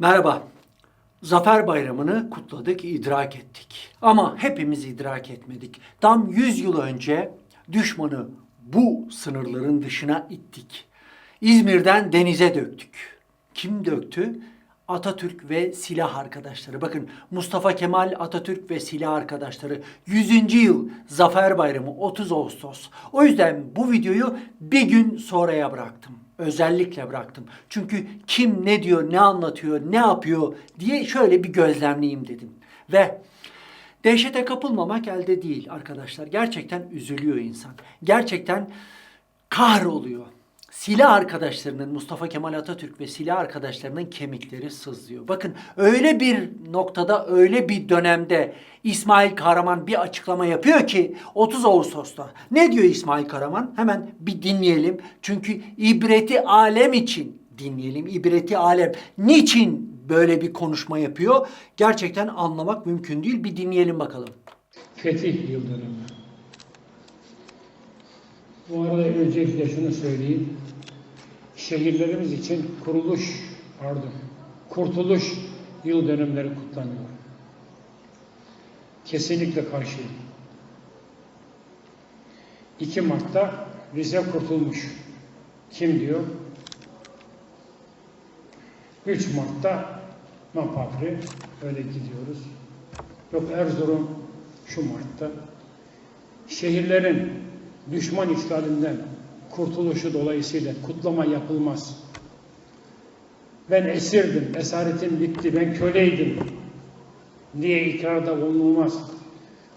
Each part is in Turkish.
Merhaba. Zafer Bayramı'nı kutladık, idrak ettik. Ama hepimiz idrak etmedik. Tam 100 yıl önce düşmanı bu sınırların dışına ittik. İzmir'den denize döktük. Kim döktü? Atatürk ve silah arkadaşları. Bakın Mustafa Kemal Atatürk ve silah arkadaşları 100. yıl Zafer Bayramı 30 Ağustos. O yüzden bu videoyu bir gün sonraya bıraktım. Özellikle bıraktım. Çünkü kim ne diyor, ne anlatıyor, ne yapıyor diye şöyle bir gözlemleyeyim dedim. Ve dehşete kapılmamak elde değil arkadaşlar. Gerçekten üzülüyor insan. Gerçekten kahroluyor. Silah arkadaşlarının Mustafa Kemal Atatürk ve silah arkadaşlarının kemikleri sızlıyor. Bakın öyle bir noktada öyle bir dönemde İsmail Kahraman bir açıklama yapıyor ki 30 Ağustos'ta. Ne diyor İsmail Kahraman? Hemen bir dinleyelim. Çünkü ibreti alem için dinleyelim. İbreti alem. Niçin böyle bir konuşma yapıyor? Gerçekten anlamak mümkün değil. Bir dinleyelim bakalım. Fetih yıl dönümü. Bu arada öncelikle şunu söyleyeyim. Şehirlerimiz için kuruluş, pardon, kurtuluş yıl dönümleri kutlanıyor. Kesinlikle karşıyım. 2 Mart'ta Rize kurtulmuş. Kim diyor? 3 Mart'ta Mapafri. Öyle gidiyoruz. Yok Erzurum şu Mart'ta. Şehirlerin düşman işgalinden kurtuluşu dolayısıyla kutlama yapılmaz. Ben esirdim, esaretim bitti, ben köleydim diye ikrarda bulunulmaz.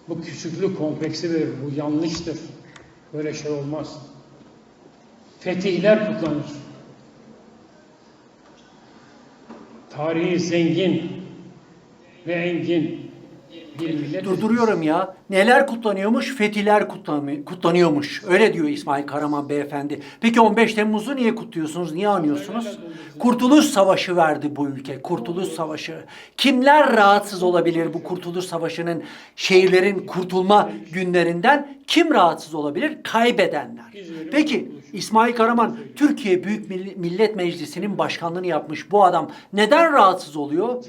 Bu küçüklük kompleksi verir, bu yanlıştır. Böyle şey olmaz. Fetihler kutlanır. Tarihi zengin ve engin bir millet. Durduruyorum ya. Neler kutlanıyormuş? Fetihler kutlanıyor- kutlanıyormuş. Öyle diyor İsmail Karaman beyefendi. Peki 15 Temmuz'u niye kutluyorsunuz? Niye anıyorsunuz? Kurtuluş Savaşı verdi bu ülke. Kurtuluş Savaşı. Kimler rahatsız olabilir bu Kurtuluş Savaşı'nın şehirlerin kurtulma günlerinden? Kim rahatsız olabilir? Kaybedenler. Peki İsmail Karaman Türkiye Büyük Mill- Millet Meclisi'nin başkanlığını yapmış bu adam neden rahatsız oluyor?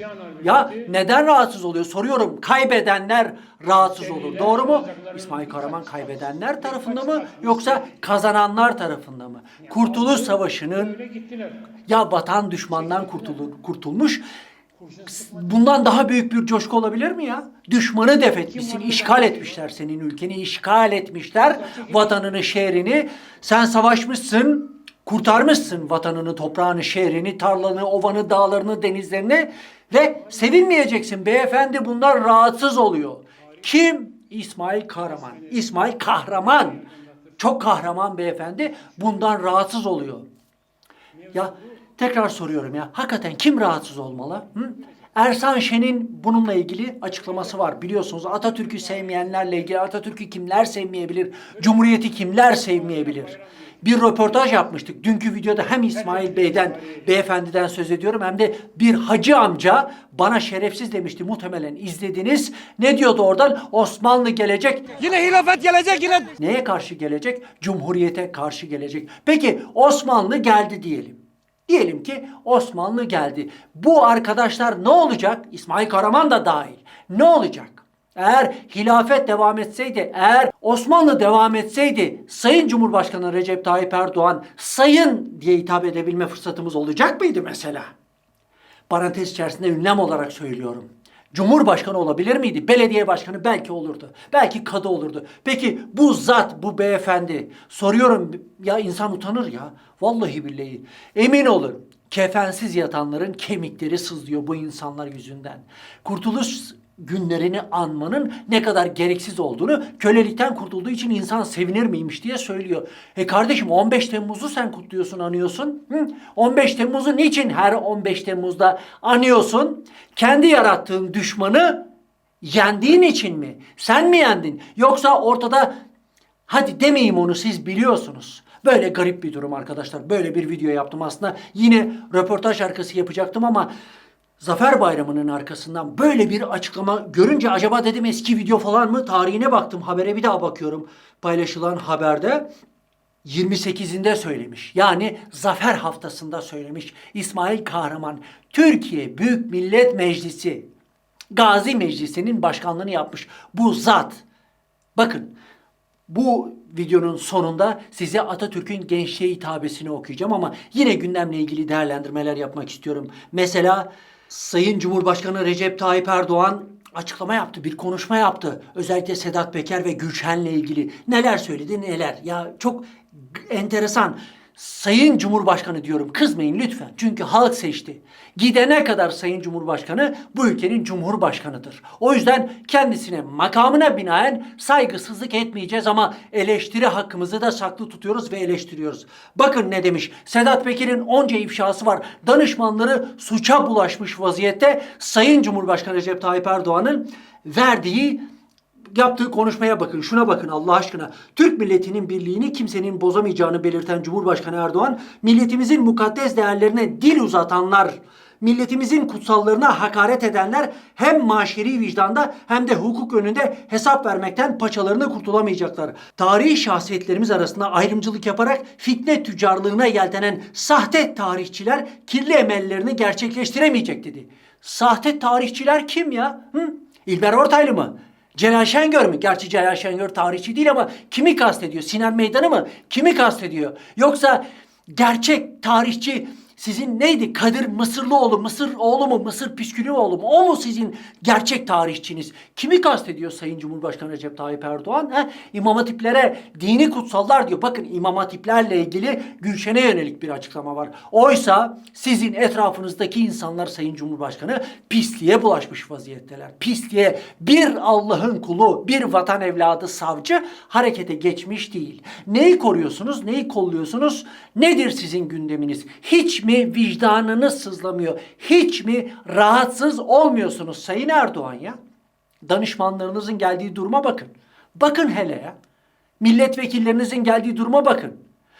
Ya neden rahatsız oluyor? Soruyorum. Kaybedenler rahatsız olur. Doğru mu? İsmail Karaman kaybedenler tarafında mı yoksa kazananlar tarafında mı? Kurtuluş Savaşı'nın ya vatan düşmandan kurtulur, kurtulmuş. Bundan daha büyük bir coşku olabilir mi ya? Düşmanı def etmişsin, işgal etmişler senin ülkeni, işgal etmişler vatanını, şehrini. Sen savaşmışsın, kurtarmışsın vatanını, toprağını, şehrini, tarlanı, ovanı, dağlarını, denizlerini ve sevinmeyeceksin. Beyefendi bunlar rahatsız oluyor. Kim? İsmail Kahraman. İsmail Kahraman. Çok kahraman beyefendi bundan rahatsız oluyor. Ya tekrar soruyorum ya. Hakikaten kim rahatsız olmalı? Hı? Ersan Şen'in bununla ilgili açıklaması var. Biliyorsunuz Atatürk'ü sevmeyenlerle ilgili Atatürk'ü kimler sevmeyebilir? Cumhuriyeti kimler sevmeyebilir? Bir röportaj yapmıştık. Dünkü videoda hem İsmail Bey'den, beyefendiden söz ediyorum hem de bir hacı amca bana şerefsiz demişti. Muhtemelen izlediniz. Ne diyordu oradan? Osmanlı gelecek, Yine hilafet gelecek yine. Neye karşı gelecek? Cumhuriyete karşı gelecek. Peki Osmanlı geldi diyelim. Diyelim ki Osmanlı geldi. Bu arkadaşlar ne olacak? İsmail Karaman da dahil. Ne olacak? Eğer hilafet devam etseydi, eğer Osmanlı devam etseydi Sayın Cumhurbaşkanı Recep Tayyip Erdoğan sayın diye hitap edebilme fırsatımız olacak mıydı mesela? Parantez içerisinde ünlem olarak söylüyorum. Cumhurbaşkanı olabilir miydi? Belediye başkanı belki olurdu. Belki kadı olurdu. Peki bu zat, bu beyefendi soruyorum ya insan utanır ya. Vallahi billahi. Emin olun kefensiz yatanların kemikleri sızlıyor bu insanlar yüzünden. Kurtuluş günlerini anmanın ne kadar gereksiz olduğunu kölelikten kurtulduğu için insan sevinir miymiş diye söylüyor. E kardeşim 15 Temmuz'u sen kutluyorsun, anıyorsun. Hı? 15 Temmuz'u niçin her 15 Temmuz'da anıyorsun? Kendi yarattığın düşmanı yendiğin için mi? Sen mi yendin? Yoksa ortada hadi demeyeyim onu siz biliyorsunuz. Böyle garip bir durum arkadaşlar. Böyle bir video yaptım aslında. Yine röportaj arkası yapacaktım ama Zafer Bayramı'nın arkasından böyle bir açıklama görünce acaba dedim eski video falan mı? Tarihine baktım. Habere bir daha bakıyorum paylaşılan haberde. 28'inde söylemiş. Yani zafer haftasında söylemiş. İsmail Kahraman Türkiye Büyük Millet Meclisi Gazi Meclisi'nin başkanlığını yapmış. Bu zat. Bakın bu videonun sonunda size Atatürk'ün gençliğe hitabesini okuyacağım ama yine gündemle ilgili değerlendirmeler yapmak istiyorum. Mesela Sayın Cumhurbaşkanı Recep Tayyip Erdoğan açıklama yaptı, bir konuşma yaptı. Özellikle Sedat Peker ve Gülşen'le ilgili neler söyledi neler. Ya çok enteresan. Sayın Cumhurbaşkanı diyorum kızmayın lütfen. Çünkü halk seçti. Gidene kadar Sayın Cumhurbaşkanı bu ülkenin Cumhurbaşkanıdır. O yüzden kendisine makamına binaen saygısızlık etmeyeceğiz ama eleştiri hakkımızı da saklı tutuyoruz ve eleştiriyoruz. Bakın ne demiş. Sedat Peker'in onca ifşası var. Danışmanları suça bulaşmış vaziyette Sayın Cumhurbaşkanı Recep Tayyip Erdoğan'ın verdiği yaptığı konuşmaya bakın. Şuna bakın Allah aşkına. Türk milletinin birliğini kimsenin bozamayacağını belirten Cumhurbaşkanı Erdoğan, milletimizin mukaddes değerlerine dil uzatanlar, milletimizin kutsallarına hakaret edenler hem maşeri vicdanda hem de hukuk önünde hesap vermekten paçalarını kurtulamayacaklar. Tarihi şahsiyetlerimiz arasında ayrımcılık yaparak fitne tüccarlığına yeltenen sahte tarihçiler kirli emellerini gerçekleştiremeyecek dedi. Sahte tarihçiler kim ya? Hı? İlber Ortaylı mı? Celal Şengör mü? Gerçi Celal Şengör tarihçi değil ama kimi kastediyor? Sinan Meydanı mı? Kimi kastediyor? Yoksa gerçek tarihçi sizin neydi? Kadir Mısırlıoğlu, Mısır oğlu mu? Mısır Püskülüoğlu mu? O mu sizin gerçek tarihçiniz? Kimi kastediyor Sayın Cumhurbaşkanı Recep Tayyip Erdoğan? He? İmam hatiplere dini kutsallar diyor. Bakın imam hatiplerle ilgili Gülşen'e yönelik bir açıklama var. Oysa sizin etrafınızdaki insanlar Sayın Cumhurbaşkanı pisliğe bulaşmış vaziyetteler. Pisliğe bir Allah'ın kulu, bir vatan evladı savcı harekete geçmiş değil. Neyi koruyorsunuz, neyi kolluyorsunuz? Nedir sizin gündeminiz? Hiç mi vicdanınız sızlamıyor? Hiç mi rahatsız olmuyorsunuz Sayın Erdoğan ya? Danışmanlarınızın geldiği duruma bakın. Bakın hele ya. Milletvekillerinizin geldiği duruma bakın.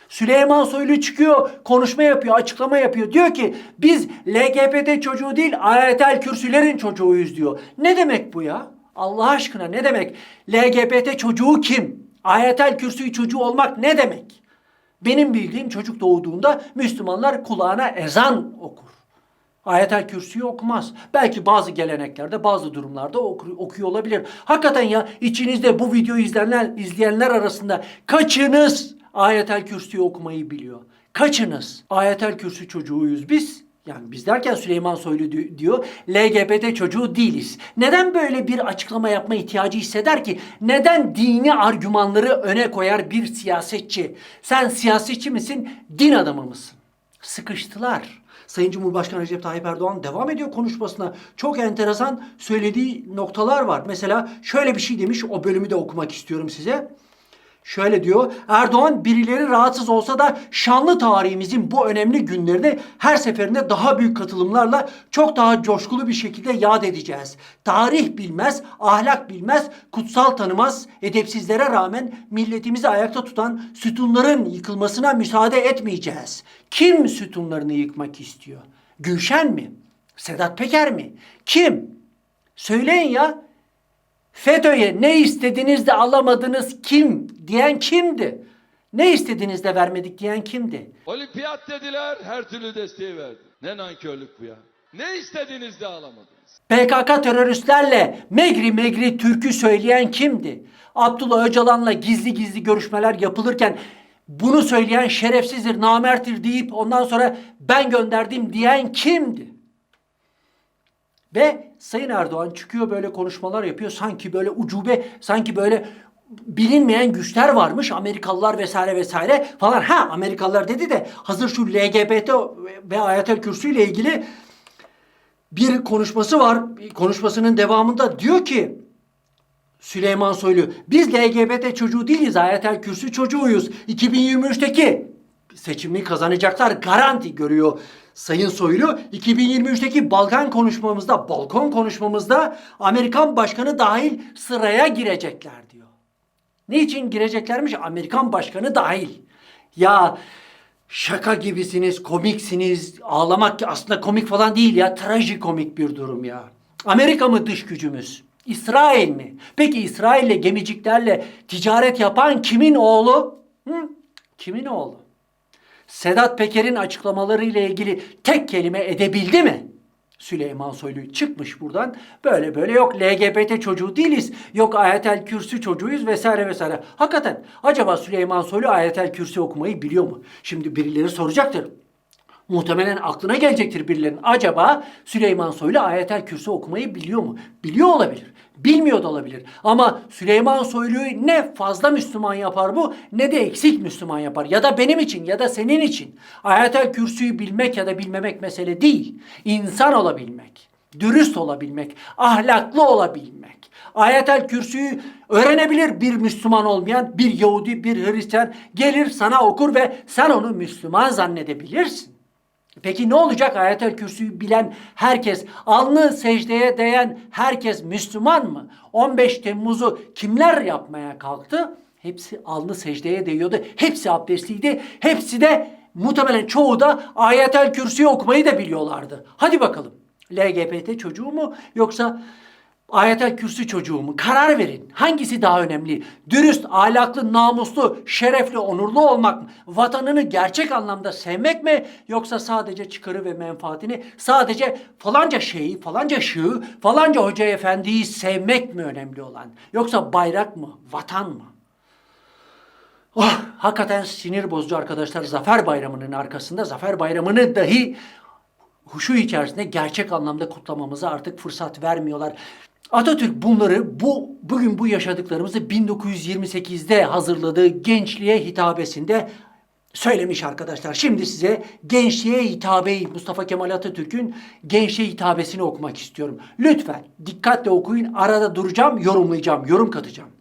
Süleyman Soylu çıkıyor, konuşma yapıyor, açıklama yapıyor. Diyor ki biz LGBT çocuğu değil ayetel kürsülerin çocuğuyuz diyor. Ne demek bu ya? Allah aşkına ne demek? LGBT çocuğu kim? Ayetel kürsü çocuğu olmak ne demek? Benim bildiğim çocuk doğduğunda Müslümanlar kulağına ezan okur. Ayetel Kürsü'yü okumaz. Belki bazı geleneklerde, bazı durumlarda oku- okuyor olabilir. Hakikaten ya içinizde bu videoyu izleyenler, izleyenler arasında kaçınız Ayetel Kürsü'yü okumayı biliyor? Kaçınız? Ayetel Kürsü çocuğuyuz biz. Yani biz derken Süleyman Soylu di- diyor LGBT çocuğu değiliz. Neden böyle bir açıklama yapma ihtiyacı hisseder ki? Neden dini argümanları öne koyar bir siyasetçi? Sen siyasetçi misin, din adamı mısın? Sıkıştılar. Sayın Cumhurbaşkanı Recep Tayyip Erdoğan devam ediyor konuşmasına. Çok enteresan söylediği noktalar var. Mesela şöyle bir şey demiş, o bölümü de okumak istiyorum size. Şöyle diyor, Erdoğan birileri rahatsız olsa da şanlı tarihimizin bu önemli günlerini her seferinde daha büyük katılımlarla çok daha coşkulu bir şekilde yad edeceğiz. Tarih bilmez, ahlak bilmez, kutsal tanımaz, edepsizlere rağmen milletimizi ayakta tutan sütunların yıkılmasına müsaade etmeyeceğiz. Kim sütunlarını yıkmak istiyor? Gülşen mi? Sedat Peker mi? Kim? Söyleyin ya. FETÖ'ye ne istediniz de alamadınız kim diyen kimdi? Ne istediniz de vermedik diyen kimdi? Olimpiyat dediler, her türlü desteği verdi. Ne nankörlük bu ya. Ne istediğiniz de alamadınız. PKK teröristlerle megri megri türkü söyleyen kimdi? Abdullah Öcalan'la gizli gizli görüşmeler yapılırken bunu söyleyen şerefsizdir, namerttir deyip ondan sonra ben gönderdim diyen kimdi? Ve Sayın Erdoğan çıkıyor böyle konuşmalar yapıyor. Sanki böyle ucube, sanki böyle bilinmeyen güçler varmış. Amerikalılar vesaire vesaire falan. Ha Amerikalılar dedi de hazır şu LGBT ve Ayetel Kürsü ile ilgili bir konuşması var. Konuşmasının devamında diyor ki Süleyman Soylu biz LGBT çocuğu değiliz Ayetel Kürsü çocuğuyuz. 2023'teki seçimi kazanacaklar garanti görüyor Sayın Soylu. 2023'teki Balkan konuşmamızda, balkon konuşmamızda Amerikan başkanı dahil sıraya girecekler diyor. Niçin gireceklermiş? Amerikan başkanı dahil. Ya şaka gibisiniz, komiksiniz. Ağlamak aslında komik falan değil ya. Trajikomik bir durum ya. Amerika mı dış gücümüz? İsrail mi? Peki İsrail'le gemiciklerle ticaret yapan kimin oğlu? Hı? Kimin oğlu? Sedat Peker'in açıklamalarıyla ilgili tek kelime edebildi mi? Süleyman Soylu çıkmış buradan böyle böyle yok LGBT çocuğu değiliz yok ayetel kürsü çocuğuyuz vesaire vesaire. Hakikaten acaba Süleyman Soylu ayetel kürsü okumayı biliyor mu? Şimdi birileri soracaktır. Muhtemelen aklına gelecektir birilerinin. Acaba Süleyman Soylu ayetel kürsü okumayı biliyor mu? Biliyor olabilir. Bilmiyor da olabilir. Ama Süleyman Soylu'yu ne fazla Müslüman yapar bu ne de eksik Müslüman yapar. Ya da benim için ya da senin için. Ayetel kürsüyü bilmek ya da bilmemek mesele değil. İnsan olabilmek, dürüst olabilmek, ahlaklı olabilmek. Ayetel kürsüyü öğrenebilir bir Müslüman olmayan, bir Yahudi, bir Hristiyan gelir sana okur ve sen onu Müslüman zannedebilirsin. Peki ne olacak ayetel kürsüyü bilen herkes, alnı secdeye değen herkes Müslüman mı? 15 Temmuz'u kimler yapmaya kalktı? Hepsi alnı secdeye değiyordu. Hepsi abdestliydi. Hepsi de muhtemelen çoğu da ayetel kürsüyü okumayı da biliyorlardı. Hadi bakalım. LGBT çocuğu mu yoksa Ayetel Kürsü çocuğu mu? Karar verin. Hangisi daha önemli? Dürüst, ahlaklı, namuslu, şerefli, onurlu olmak mı? Vatanını gerçek anlamda sevmek mi? Yoksa sadece çıkarı ve menfaatini, sadece falanca şeyi, falanca şığı, falanca hoca efendiyi sevmek mi önemli olan? Yoksa bayrak mı, vatan mı? Oh, hakikaten sinir bozucu arkadaşlar. Zafer Bayramı'nın arkasında Zafer Bayramı'nı dahi huşu içerisinde gerçek anlamda kutlamamıza artık fırsat vermiyorlar. Atatürk bunları bu bugün bu yaşadıklarımızı 1928'de hazırladığı gençliğe hitabesinde söylemiş arkadaşlar. Şimdi size gençliğe hitabeyi Mustafa Kemal Atatürk'ün gençliğe hitabesini okumak istiyorum. Lütfen dikkatle okuyun. Arada duracağım, yorumlayacağım, yorum katacağım.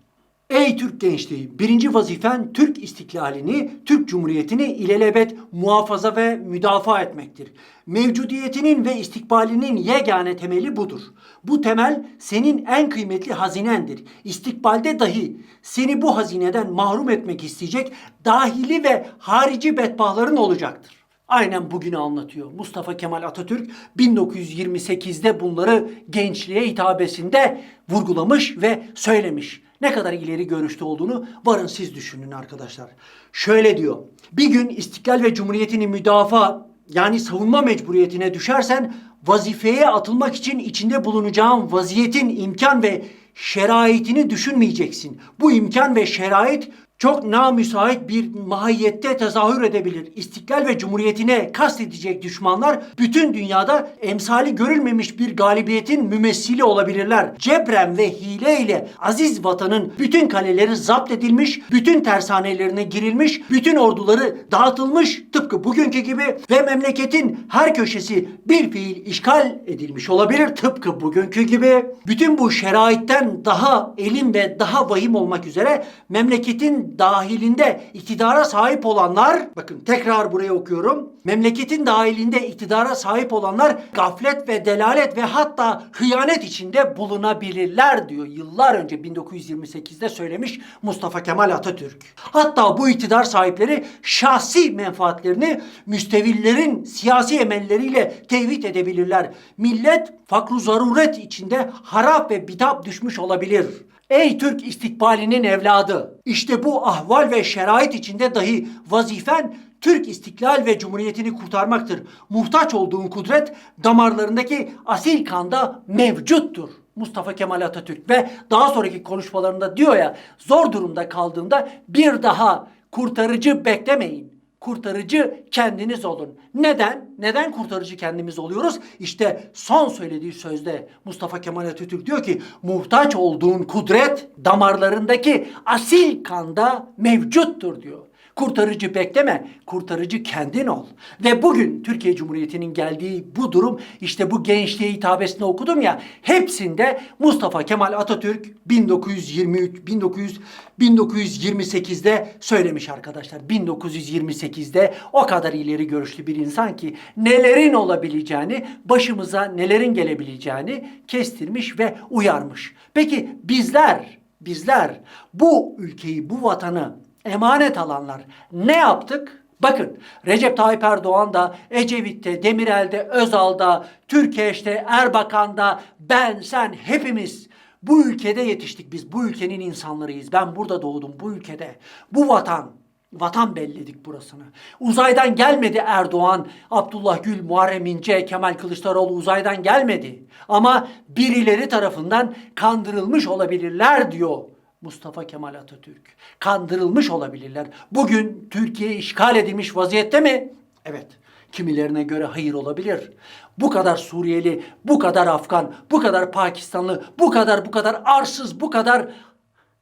Ey Türk gençliği, birinci vazifen Türk istiklalini, Türk Cumhuriyeti'ni ilelebet muhafaza ve müdafaa etmektir. Mevcudiyetinin ve istikbalinin yegane temeli budur. Bu temel senin en kıymetli hazinendir. İstikbalde dahi seni bu hazineden mahrum etmek isteyecek dahili ve harici bedbahların olacaktır. Aynen bugünü anlatıyor. Mustafa Kemal Atatürk 1928'de bunları gençliğe hitabesinde vurgulamış ve söylemiş. Ne kadar ileri görüşte olduğunu varın siz düşünün arkadaşlar. Şöyle diyor. Bir gün istiklal ve cumhuriyetini müdafaa yani savunma mecburiyetine düşersen vazifeye atılmak için içinde bulunacağın vaziyetin imkan ve şeraitini düşünmeyeceksin. Bu imkan ve şerait çok namüsait bir mahiyette tezahür edebilir. İstiklal ve cumhuriyetine kastedecek düşmanlar bütün dünyada emsali görülmemiş bir galibiyetin mümessili olabilirler. Cebren ve hile ile aziz vatanın bütün kaleleri zapt edilmiş, bütün tersanelerine girilmiş, bütün orduları dağıtılmış tıpkı bugünkü gibi ve memleketin her köşesi bir fiil işgal edilmiş olabilir tıpkı bugünkü gibi. Bütün bu şeraitten daha elim ve daha vahim olmak üzere memleketin dahilinde iktidara sahip olanlar, bakın tekrar buraya okuyorum. Memleketin dahilinde iktidara sahip olanlar gaflet ve delalet ve hatta hıyanet içinde bulunabilirler diyor. Yıllar önce 1928'de söylemiş Mustafa Kemal Atatürk. Hatta bu iktidar sahipleri şahsi menfaatlerini müstevillerin siyasi emelleriyle tevhid edebilirler. Millet fakru zaruret içinde harap ve bitap düşmüş olabilir. Ey Türk istikbalinin evladı! İşte bu ahval ve şerait içinde dahi vazifen Türk istiklal ve cumhuriyetini kurtarmaktır. Muhtaç olduğun kudret damarlarındaki asil kanda mevcuttur. Mustafa Kemal Atatürk ve daha sonraki konuşmalarında diyor ya zor durumda kaldığında bir daha kurtarıcı beklemeyin kurtarıcı kendiniz olun. Neden? Neden kurtarıcı kendimiz oluyoruz? İşte son söylediği sözde Mustafa Kemal Atatürk diyor ki muhtaç olduğun kudret damarlarındaki asil kanda mevcuttur diyor. Kurtarıcı bekleme, kurtarıcı kendin ol. Ve bugün Türkiye Cumhuriyeti'nin geldiği bu durum işte bu gençliğe hitabesini okudum ya hepsinde Mustafa Kemal Atatürk 1923 1900 1928'de söylemiş arkadaşlar. 1928'de o kadar ileri görüşlü bir insan ki nelerin olabileceğini, başımıza nelerin gelebileceğini kestirmiş ve uyarmış. Peki bizler, bizler bu ülkeyi, bu vatanı emanet alanlar ne yaptık? Bakın Recep Tayyip Erdoğan da, Ecevit'te, Demirel'de, Özal'da, Türkeş'te, Erbakan'da, ben, sen hepimiz bu ülkede yetiştik biz. Bu ülkenin insanlarıyız. Ben burada doğdum bu ülkede. Bu vatan Vatan belledik burasını. Uzaydan gelmedi Erdoğan, Abdullah Gül, Muharrem İnce, Kemal Kılıçdaroğlu uzaydan gelmedi. Ama birileri tarafından kandırılmış olabilirler diyor Mustafa Kemal Atatürk. Kandırılmış olabilirler. Bugün Türkiye işgal edilmiş vaziyette mi? Evet. Kimilerine göre hayır olabilir. Bu kadar Suriyeli, bu kadar Afgan, bu kadar Pakistanlı, bu kadar bu kadar arsız, bu kadar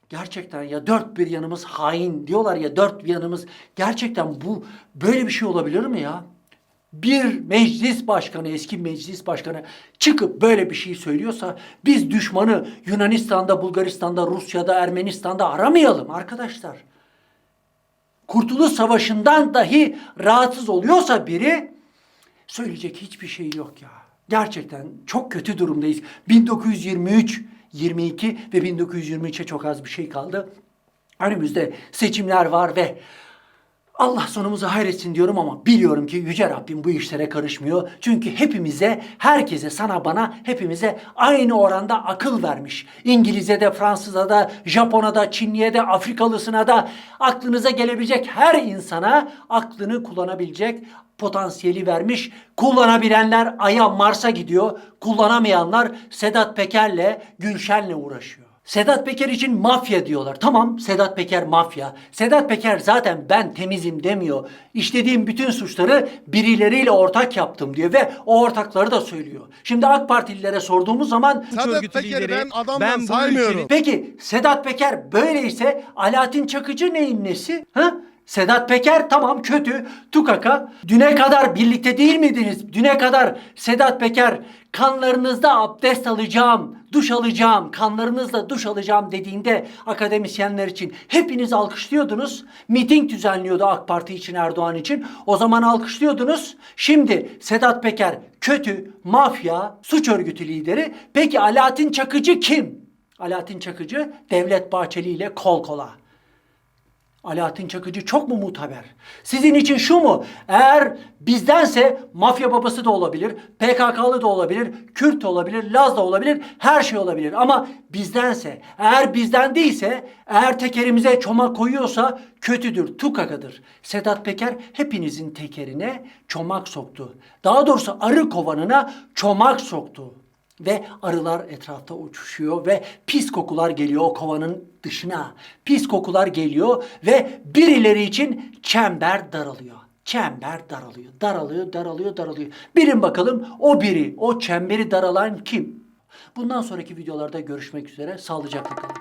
Gerçekten ya dört bir yanımız hain diyorlar ya dört bir yanımız gerçekten bu böyle bir şey olabilir mi ya? Bir meclis başkanı, eski meclis başkanı çıkıp böyle bir şey söylüyorsa biz düşmanı Yunanistan'da, Bulgaristan'da, Rusya'da, Ermenistan'da aramayalım arkadaşlar. Kurtuluş Savaşı'ndan dahi rahatsız oluyorsa biri söyleyecek hiçbir şey yok ya. Gerçekten çok kötü durumdayız. 1923, 22 ve 1923'e çok az bir şey kaldı. Önümüzde seçimler var ve Allah sonumuzu hayretsin diyorum ama biliyorum ki Yüce Rabbim bu işlere karışmıyor. Çünkü hepimize, herkese, sana bana, hepimize aynı oranda akıl vermiş. İngiliz'e de, Fransız'a da, Japon'a da, Çinli'ye de, Afrikalısına da, aklınıza gelebilecek her insana aklını kullanabilecek potansiyeli vermiş. Kullanabilenler Ay'a, Mars'a gidiyor. Kullanamayanlar Sedat Peker'le, Gülşen'le uğraşıyor. Sedat Peker için mafya diyorlar. Tamam Sedat Peker mafya. Sedat Peker zaten ben temizim demiyor. İşlediğim bütün suçları birileriyle ortak yaptım diyor ve o ortakları da söylüyor. Şimdi AK Partililere sorduğumuz zaman Sedat örgütü Peker'i lideri, ben adamdan bu saymıyorum. ülkenin- Peki Sedat Peker böyleyse Alaaddin Çakıcı neyin nesi? Ha? Sedat Peker tamam kötü, tukaka. Düne kadar birlikte değil miydiniz? Düne kadar Sedat Peker kanlarınızda abdest alacağım, duş alacağım, kanlarınızla duş alacağım dediğinde akademisyenler için hepiniz alkışlıyordunuz. Miting düzenliyordu AK Parti için Erdoğan için. O zaman alkışlıyordunuz. Şimdi Sedat Peker kötü, mafya, suç örgütü lideri. Peki Alaaddin Çakıcı kim? Alaaddin Çakıcı Devlet Bahçeli ile kol kola. Alaaddin Çakıcı çok mu mutaber? Sizin için şu mu? Eğer bizdense mafya babası da olabilir, PKK'lı da olabilir, Kürt de olabilir, Laz da olabilir, her şey olabilir. Ama bizdense, eğer bizden değilse, eğer tekerimize çomak koyuyorsa kötüdür, tukakadır. Sedat Peker hepinizin tekerine çomak soktu. Daha doğrusu arı kovanına çomak soktu. Ve arılar etrafta uçuşuyor ve pis kokular geliyor o kovanın dışına. Pis kokular geliyor ve birileri için çember daralıyor. Çember daralıyor, daralıyor, daralıyor, daralıyor. Bilin bakalım o biri, o çemberi daralan kim? Bundan sonraki videolarda görüşmek üzere. Sağlıcakla kalın.